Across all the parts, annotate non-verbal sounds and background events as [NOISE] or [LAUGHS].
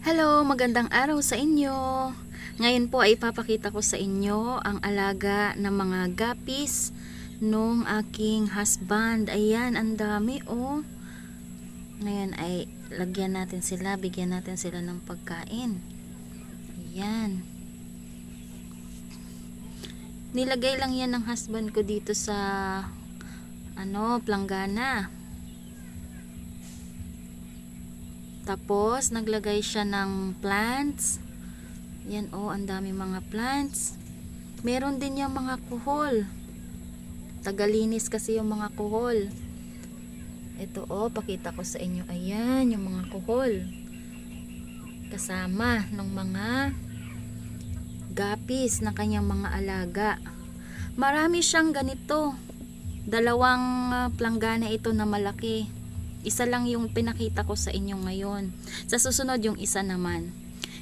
Hello, magandang araw sa inyo. Ngayon po ay ipapakita ko sa inyo ang alaga ng mga gapis nung aking husband. Ayan, ang dami oh. Ngayon ay lagyan natin sila, bigyan natin sila ng pagkain. Ayan. Nilagay lang yan ng husband ko dito sa ano, planggana. Tapos, naglagay siya ng plants. Yan, oh, ang dami mga plants. Meron din yung mga kuhol. Tagalinis kasi yung mga kuhol. Ito, oh, pakita ko sa inyo. Ayan, yung mga kuhol. Kasama ng mga gapis na kanyang mga alaga. Marami siyang ganito. Dalawang ah, planggana ito na malaki. Isa lang yung pinakita ko sa inyo ngayon. Sa susunod yung isa naman.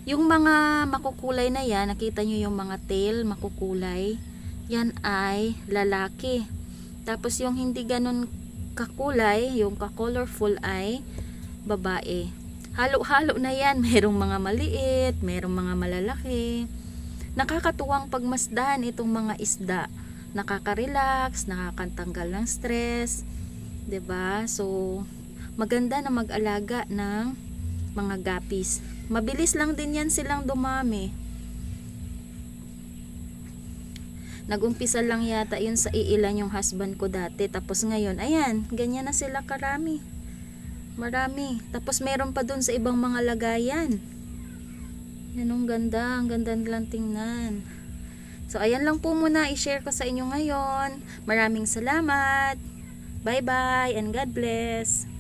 Yung mga makukulay na yan, nakita nyo yung mga tail makukulay, yan ay lalaki. Tapos yung hindi ganun kakulay, yung ka-colorful ay babae. Halo-halo na yan. [LAUGHS] Merong mga maliit, merong mga malalaki. Nakakatuwang pagmasdan itong mga isda. Nakaka-relax, nakakatanggal ng stress. 'di ba? So, maganda na mag-alaga ng mga gapis. Mabilis lang din yan silang dumami. Nagumpisa lang yata yun sa iilan yung husband ko dati. Tapos ngayon, ayan, ganyan na sila karami. Marami. Tapos meron pa dun sa ibang mga lagayan. Yan ang ganda. Ang ganda nilang tingnan. So, ayan lang po muna i-share ko sa inyo ngayon. Maraming salamat. Bye-bye and God bless.